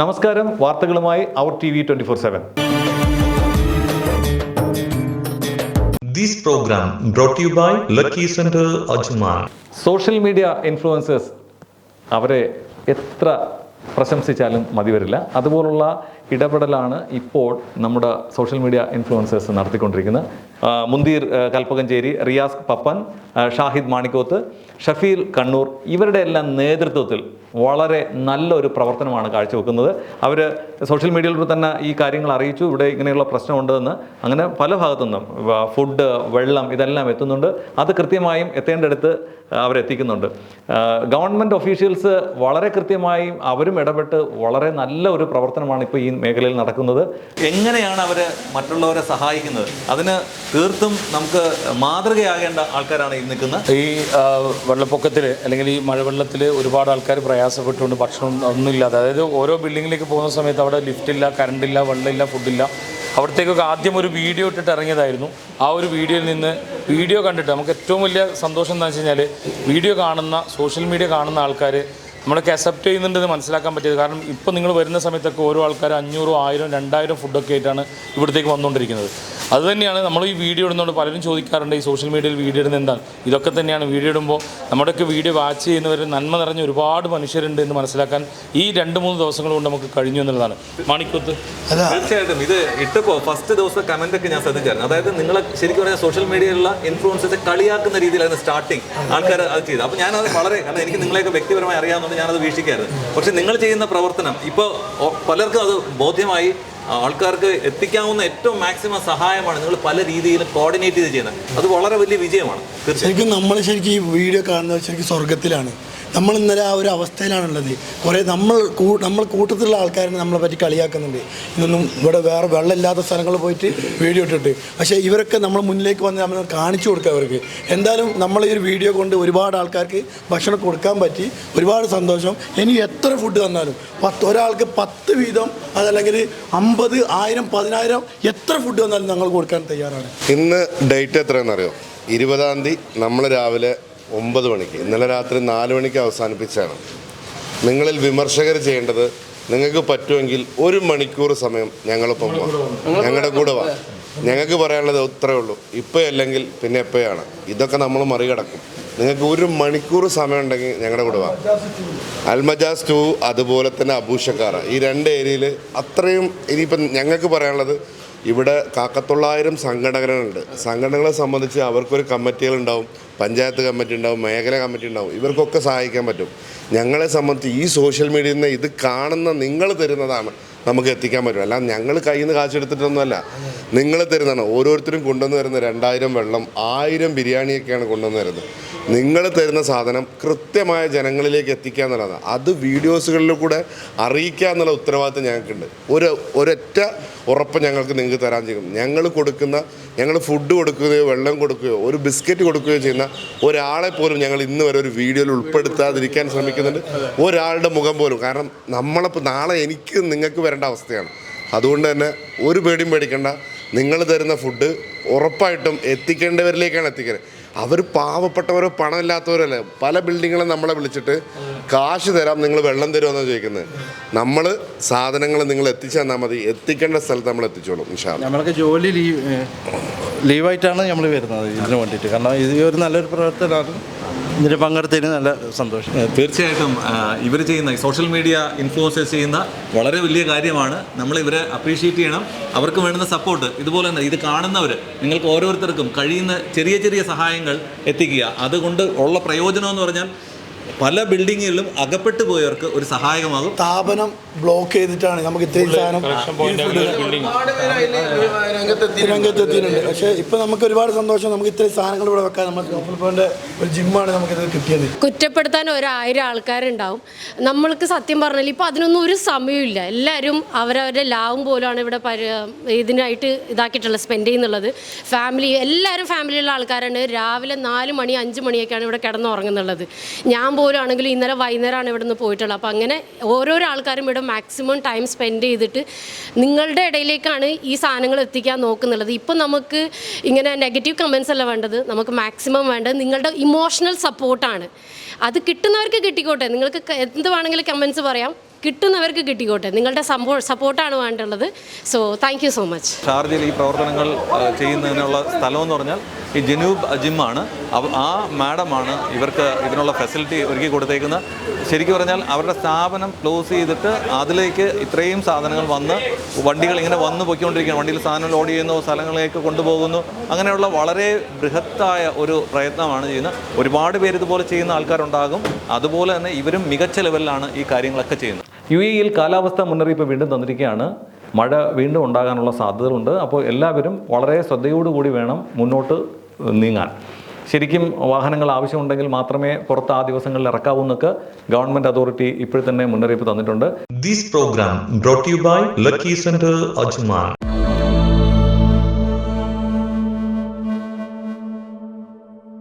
നമസ്കാരം വാർത്തകളുമായി അവർ T V twenty four seven this program brought you by lucky centre Ajman. Social media influencers അവരെ എത്ര പ്രശംസിച്ചാലും മതി വരില്ല. അതുപോലുള്ള ഇടപെടലാണ് ഇപ്പോൾ നമ്മുടെ സോഷ്യൽ മീഡിയ ഇൻഫ്ലുവൻസേഴ്സ് നടത്തിക്കൊണ്ടിരിക്കുന്നത്. മുന്തീർ കൽപ്പകഞ്ചേരി റിയാസ് പപ്പൻ ഷാഹിദ് മാണിക്കോത്ത് ഷഫീർ കണ്ണൂർ ഇവരുടെ എല്ലാം നേതൃത്വത്തിൽ വളരെ നല്ലൊരു പ്രവർത്തനമാണ് കാഴ്ചവെക്കുന്നത്. അവർ സോഷ്യൽ മീഡിയയിലൂടെ തന്നെ ഈ കാര്യങ്ങൾ അറിയിച്ചു. ഇവിടെ ഇങ്ങനെയുള്ള പ്രശ്നമുണ്ടെന്ന് അങ്ങനെ പല ഭാഗത്തു നിന്നും ഫുഡ് വെള്ളം ഇതെല്ലാം എത്തുന്നുണ്ട്. അത് കൃത്യമായും എത്തേണ്ടടുത്ത് അവരെത്തിക്കുന്നുണ്ട്. ഗവൺമെന്റ് ഒഫീഷ്യൽസ് വളരെ കൃത്യമായും അവരും ഇടപെട്ട് വളരെ നല്ല ഒരു പ്രവർത്തനമാണ് ഇപ്പോൾ ഈ മേഖലയിൽ നടക്കുന്നത്. എങ്ങനെയാണ് അവർ മറ്റുള്ളവരെ സഹായിക്കുന്നത്? അതിന് തീർത്തും നമുക്ക് മാതൃകയാകേണ്ട ആൾക്കാരാണ് ഈ നിൽക്കുന്നത് ഈ വെള്ളപ്പൊക്കത്തിൽ അല്ലെങ്കിൽ ഈ മഴവെള്ളത്തിൽ ഒരുപാട് ആൾക്കാർ പ്രയാസപ്പെട്ടുകൊണ്ട് ഭക്ഷണം ഒന്നുമില്ലാതെ അതായത് ഓരോ ബിൽഡിങ്ങിലേക്ക് പോകുന്ന സമയത്ത് അവിടെ ലിഫ്റ്റില്ല കറണ്ടില്ല വെള്ളമില്ല ഫുഡില്ല അവിടത്തേക്കൊക്കെ ആദ്യം ഒരു വീഡിയോ ഇട്ടിട്ട് ഇറങ്ങിയതായിരുന്നു. ആ ഒരു വീഡിയോയിൽ നിന്ന് വീഡിയോ കണ്ടിട്ട് നമുക്ക് ഏറ്റവും വലിയ സന്തോഷം എന്താ വെച്ച് കഴിഞ്ഞാൽ വീഡിയോ കാണുന്ന സോഷ്യൽ മീഡിയ കാണുന്ന ആൾക്കാർ നമ്മളൊക്കെ അക്സെപ്റ്റ് ചെയ്യുന്നുണ്ടെന്ന് മനസ്സിലാക്കാൻ പറ്റിയത്. കാരണം ഇപ്പോൾ നിങ്ങൾ വരുന്ന സമയത്തൊക്കെ ഓരോ ആൾക്കാർ അഞ്ഞൂറും ആയിരം രണ്ടായിരം ഫുഡൊക്കെ ആയിട്ടാണ് ഇവിടത്തേക്ക് വന്നുകൊണ്ടിരിക്കുന്നത്. അത് തന്നെയാണ് നമ്മൾ ഈ വീഡിയോ ഇടുന്നതുകൊണ്ട് പലരും ചോദിക്കാറുണ്ട് ഈ സോഷ്യൽ മീഡിയയിൽ വീഡിയോ ഇടുന്നത് എന്താണ്? ഇതൊക്കെ തന്നെയാണ് വീഡിയോ ഇടുമ്പോൾ നമ്മുടെയൊക്കെ വീഡിയോ വാച്ച് ചെയ്യുന്നവർ നന്മ നിറഞ്ഞ ഒരുപാട് മനുഷ്യരുണ്ട് എന്ന് മനസ്സിലാക്കാൻ ഈ രണ്ട് മൂന്ന് ദിവസങ്ങൾ കൊണ്ട് നമുക്ക് കഴിഞ്ഞു എന്നുള്ളതാണ്. മണിക്കൊത്ത്. തീർച്ചയായിട്ടും. ഇത് ഇട്ടപ്പോൾ ഫസ്റ്റ് ദിവസം കമന്റ് ഒക്കെ ഞാൻ ശ്രദ്ധിച്ചായിരുന്നു. അതായത് നിങ്ങളെ ശരിക്കും പറഞ്ഞാൽ സോഷ്യൽ മീഡിയയിലുള്ള ഇൻഫ്ലുവൻസസ് കളിയാക്കുന്ന രീതിയിലായിരുന്നു സ്റ്റാർട്ടിങ് ആൾക്കാർ അത് ചെയ്തത്. അപ്പോൾ ഞാനത് വളരെ കാരണം എനിക്ക് നിങ്ങളെയൊക്കെ വ്യക്തിപരമായി അറിയാവുന്നതുകൊണ്ട് ഞാനത് വീക്ഷിക്കായിരുന്നു. പക്ഷെ നിങ്ങൾ ചെയ്യുന്ന പ്രവർത്തനം ഇപ്പോൾ പലർക്കും അത് ബോധ്യമായി. ആൾക്കാർക്ക് എത്തിക്കാവുന്ന ഏറ്റവും മാക്സിമം സഹായമാണ് നിങ്ങൾ പല രീതിയിലും കോർഡിനേറ്റ് ചെയ്ത് ചെയ്യുന്നത്. അത് വളരെ വലിയ വിജയമാണ്. ശരിക്കും നമ്മൾ ശരിക്കും ഈ വീഡിയോ കാണുന്നത് ശരിക്കും സ്വർഗത്തിലാണ് നമ്മൾ ഇന്നലെ ആ ഒരു അവസ്ഥയിലാണുള്ളത്. കുറേ നമ്മൾ നമ്മൾ കൂട്ടത്തിലുള്ള ആൾക്കാരെ നമ്മളെ പറ്റി കളിയാക്കുന്നുണ്ട്. ഇതൊന്നും ഇവിടെ വേറെ വെള്ളമില്ലാത്ത സ്ഥലങ്ങളിൽ പോയിട്ട് വീഡിയോ ഇട്ടിട്ട്. പക്ഷേ ഇവരൊക്കെ നമ്മൾ മുന്നിലേക്ക് വന്ന് നമ്മൾ കാണിച്ചു കൊടുക്കുക അവർക്ക്. എന്തായാലും നമ്മൾ ഈ ഒരു വീഡിയോ കൊണ്ട് ഒരുപാട് ആൾക്കാർക്ക് ഭക്ഷണം കൊടുക്കാൻ പറ്റി. ഒരുപാട് സന്തോഷം. ഇനി എത്ര ഫുഡ് തന്നാലും പത്ത് ഒരാൾക്ക് പത്ത് വീതം അതല്ലെങ്കിൽ അമ്പത് ആയിരം പതിനായിരം എത്ര ഫുഡ് തന്നാലും ഞങ്ങൾ കൊടുക്കാൻ തയ്യാറാണ്. ഇന്ന് ഡേറ്റ് എത്രയാണെന്നറിയോ? ഇരുപതാം തീയതി നമ്മൾ രാവിലെ ഒമ്പത് മണിക്ക്. ഇന്നലെ രാത്രി നാല് മണിക്ക് അവസാനിപ്പിച്ചാണ്. നിങ്ങളിൽ വിമർശകർ ചെയ്യേണ്ടത് നിങ്ങൾക്ക് പറ്റുമെങ്കിൽ ഒരു മണിക്കൂർ സമയം ഞങ്ങളൊപ്പം വാ. ഞങ്ങളുടെ കൂടെ വാ. ഞങ്ങൾക്ക് പറയാനുള്ളത് ഇത്രയേ ഉള്ളൂ. ഇപ്പോൾ അല്ലെങ്കിൽ പിന്നെ എപ്പോഴാണ് ഇതൊക്കെ നമ്മൾ മറികടക്കും. നിങ്ങൾക്ക് ഒരു മണിക്കൂർ സമയം ഉണ്ടെങ്കിൽ ഞങ്ങളുടെ കൂടെ വാ. അൽമജാസ് ടു അതുപോലെ തന്നെ അബൂഷക്കാറ ഈ രണ്ട് ഏരിയയിൽ അത്രയും ഇനിയിപ്പം ഞങ്ങൾക്ക് പറയാനുള്ളത് ഇവിടെ കാക്കത്തൊള്ളായിരം സംഘടനകളുണ്ട് സംഘടനകളെ സംബന്ധിച്ച് അവർക്കൊരു കമ്മിറ്റികളുണ്ടാവും പഞ്ചായത്ത് കമ്മിറ്റി ഉണ്ടാവും മേഖല കമ്മിറ്റി ഉണ്ടാവും ഇവർക്കൊക്കെ സഹായിക്കാൻ പറ്റും. ഞങ്ങളെ സംബന്ധിച്ച് ഈ സോഷ്യൽ മീഡിയയിൽ നിന്ന് ഇത് കാണുന്ന നിങ്ങൾ തരുന്നതാണ് നമുക്ക് എത്തിക്കാൻ പറ്റും. അല്ല ഞങ്ങൾ കയ്യിൽ നിന്ന് കാശെടുത്തിട്ടൊന്നുമല്ല. നിങ്ങൾ തരുന്നതാണ്. ഓരോരുത്തരും കൊണ്ടുവന്ന് തരുന്ന രണ്ടായിരം വെള്ളം ആയിരം ബിരിയാണിയൊക്കെയാണ് കൊണ്ടുവന്ന് വരുന്നത് നിങ്ങൾ തരുന്ന സാധനം കൃത്യമായ ജനങ്ങളിലേക്ക് എത്തിക്കുക എന്നുള്ളതാണ്. അത് വീഡിയോസുകളിൽ കൂടെ അറിയിക്കുക എന്നുള്ള ഉത്തരവാദിത്തം ഞങ്ങൾക്കുണ്ട്. ഒരു ഒരൊറ്റ ഉറപ്പ് ഞങ്ങൾക്ക് നിങ്ങൾക്ക് തരാൻ ചെയ്യും. ഞങ്ങൾ കൊടുക്കുന്ന ഞങ്ങൾ ഫുഡ് കൊടുക്കുകയോ വെള്ളം കൊടുക്കുകയോ ഒരു ബിസ്ക്കറ്റ് കൊടുക്കുകയോ ചെയ്യുന്ന ഒരാളെ പോലും ഞങ്ങൾ ഇന്ന് വരെ ഒരു വീഡിയോയിൽ ഉൾപ്പെടുത്താതിരിക്കാൻ ശ്രമിക്കുന്നുണ്ട്. ഒരാളുടെ മുഖം പോലും. കാരണം നമ്മളിപ്പോൾ നാളെ എനിക്ക് നിങ്ങൾക്ക് വരേണ്ട അവസ്ഥയാണ്. അതുകൊണ്ട് തന്നെ ഒരു പേടിയും പേടിക്കേണ്ട. നിങ്ങൾ തരുന്ന ഫുഡ് ഉറപ്പായിട്ടും എത്തിക്കേണ്ടവരിലേക്കാണ് എത്തിക്കുന്നത് അവർ പാവപ്പെട്ടവരോ പണമില്ലാത്തവരല്ല പല ബിൽഡിങ്ങുകളും നമ്മളെ വിളിച്ചിട്ട് കാശ് തരാം നിങ്ങൾ വെള്ളം തരുമെന്നാണ് ചോദിക്കുന്നത് നമ്മൾ സാധനങ്ങൾ നിങ്ങൾ എത്തിച്ചു തന്നാൽ മതി. എത്തിക്കേണ്ട സ്ഥലത്ത് നമ്മൾ എത്തിച്ചോളും. നമ്മളൊക്കെ ജോലി ലീവ് ലീവായിട്ടാണ് നമ്മൾ വരുന്നത് ഇതിന് വേണ്ടിയിട്ട്. കാരണം ഇത് ഒരു നല്ലൊരു പ്രവർത്തനമാണ്. ഇതിന് പങ്കെടുത്തതിന് നല്ല സന്തോഷം. തീർച്ചയായിട്ടും ഇവർ ചെയ്യുന്ന സോഷ്യൽ മീഡിയ ഇൻഫ്ലുവൻസേഴ്സ് ചെയ്യുന്ന വളരെ വലിയ കാര്യമാണ്. നമ്മൾ ഇവരെ അപ്രീഷിയേറ്റ് ചെയ്യണം. അവർക്ക് വേണ്ടുന്ന സപ്പോർട്ട് ഇതുപോലെ തന്നെ ഇത് കാണുന്നവർ നിങ്ങൾക്ക് ഓരോരുത്തർക്കും കഴിയുന്ന ചെറിയ ചെറിയ സഹായങ്ങൾ എത്തിക്കുക. അതുകൊണ്ട് ഉള്ള പ്രയോജനം എന്ന് പറഞ്ഞാൽ പല ബിൽഡിങ്ങുകളിലും അകപ്പെട്ടു പോയവർക്ക് ഒരു സഹായകമാകും. സ്ഥാപനം ബ്ലോക്ക് ചെയ്തിട്ടാണ് നമുക്ക് ഇത്രയും സാധനം രംഗത്തെത്തിയിട്ടുണ്ട്. പക്ഷേ ഇപ്പൊ നമുക്ക് ഒരുപാട് സന്തോഷം. നമുക്ക് ഇത്രയും സാധനങ്ങൾ ഇവിടെ വെക്കാൻ ഒരു ജിമ്മാണ് നമുക്ക് കിട്ടിയത്. കുറ്റപ്പെടുത്താൻ ഒരായിരം ആൾക്കാരുണ്ടാവും. നമ്മൾക്ക് സത്യം പറഞ്ഞാൽ ഇപ്പൊ അതിനൊന്നും ഒരു സമയമില്ല എല്ലാവരും അവരവരുടെ ലാവും പോലാണ് ഇവിടെ ഇതിനായിട്ട് ഇതാക്കിയിട്ടുള്ളത് സ്പെൻഡ് ചെയ്യുന്നുള്ളത്. ഫാമിലി എല്ലാവരും ഫാമിലിയുള്ള ആൾക്കാരാണ്. രാവിലെ നാല് മണി അഞ്ച് മണിയൊക്കെയാണ് ഇവിടെ കിടന്നുറങ്ങുന്നുള്ളത്. ഞാൻ പോലും ഇന്നലെ വൈകുന്നേരമാണ് ഇവിടെ നിന്ന് പോയിട്ടുള്ളത്. അപ്പോൾ അങ്ങനെ ഓരോരോ ആൾക്കാരും ഇവിടെ മാക്സിമം ടൈം സ്പെൻഡ് ചെയ്തിട്ട് നിങ്ങളുടെ ഇടയിലേക്കാണ് ഈ സാധനങ്ങൾ എത്തിക്കാൻ നോക്കുന്നുള്ളത്. ഇപ്പം നമുക്ക് ഇങ്ങനെ നെഗറ്റീവ് കമൻസ് അല്ല വേണ്ടത്. നമുക്ക് മാക്സിമം വേണ്ടത് നിങ്ങളുടെ ഇമോഷണൽ സപ്പോർട്ടാണ് അത് കിട്ടുന്നവർക്ക് കിട്ടിക്കോട്ടെ. നിങ്ങൾക്ക് എന്ത് വേണമെങ്കിലും കമൻസ് പറയാം. കിട്ടുന്നവർക്ക് കിട്ടിക്കോട്ടെ. നിങ്ങളുടെ സംഭവ സപ്പോർട്ടാണ് വേണ്ടുള്ളത്. സോ താങ്ക് സോ മച്ച് ഈ പ്രവർത്തനങ്ങൾ ചെയ്യുന്നതിനുള്ള സ്ഥലം എന്ന് പറഞ്ഞാൽ ഈ ജനൂബ് അജിമാണ്. ആ മാഡമാണ് ഇവർക്ക് ഇതിനുള്ള ഫെസിലിറ്റി ഒരുക്കി കൊടുത്തേക്കുന്നത്. ശരിക്കും പറഞ്ഞാൽ അവരുടെ സ്ഥാപനം ക്ലോസ് ചെയ്തിട്ട് അതിലേക്ക് ഇത്രയും സാധനങ്ങൾ വന്ന് വണ്ടികൾ ഇങ്ങനെ വന്ന് പൊയ്ക്കൊണ്ടിരിക്കുകയാണ്. വണ്ടിയിൽ സാധനം ലോഡ് ചെയ്യുന്നു സ്ഥലങ്ങളിലേക്ക് കൊണ്ടുപോകുന്നു. അങ്ങനെയുള്ള വളരെ ബൃഹത്തായ ഒരു പ്രയത്നമാണ് ചെയ്യുന്നത്. ഒരുപാട് പേര് ഇതുപോലെ ചെയ്യുന്ന ആൾക്കാരുണ്ടാകും. അതുപോലെ തന്നെ ഇവരും മികച്ച ലെവലിലാണ് ഈ കാര്യങ്ങളൊക്കെ ചെയ്യുന്നത്. യു എയിൽ കാലാവസ്ഥ മുന്നറിയിപ്പ് വീണ്ടും തന്നിരിക്കുകയാണ്. മഴ വീണ്ടും ഉണ്ടാകാനുള്ള സാധ്യതകളുണ്ട്. അപ്പോൾ എല്ലാവരും വളരെ ശ്രദ്ധയോടുകൂടി വേണം മുന്നോട്ട് നീങ്ങാൻ. ശരിക്കും വാഹനങ്ങൾ ആവശ്യമുണ്ടെങ്കിൽ മാത്രമേ പുറത്ത് ആ ദിവസങ്ങളിൽ ഇറക്കാവൂ എന്നൊക്കെ ഗവൺമെന്റ് അതോറിറ്റി ഇപ്പോഴത്തന്നെ മുന്നറിയിപ്പ് തന്നിട്ടുണ്ട്. This program brought you by Lucky Center Ajman.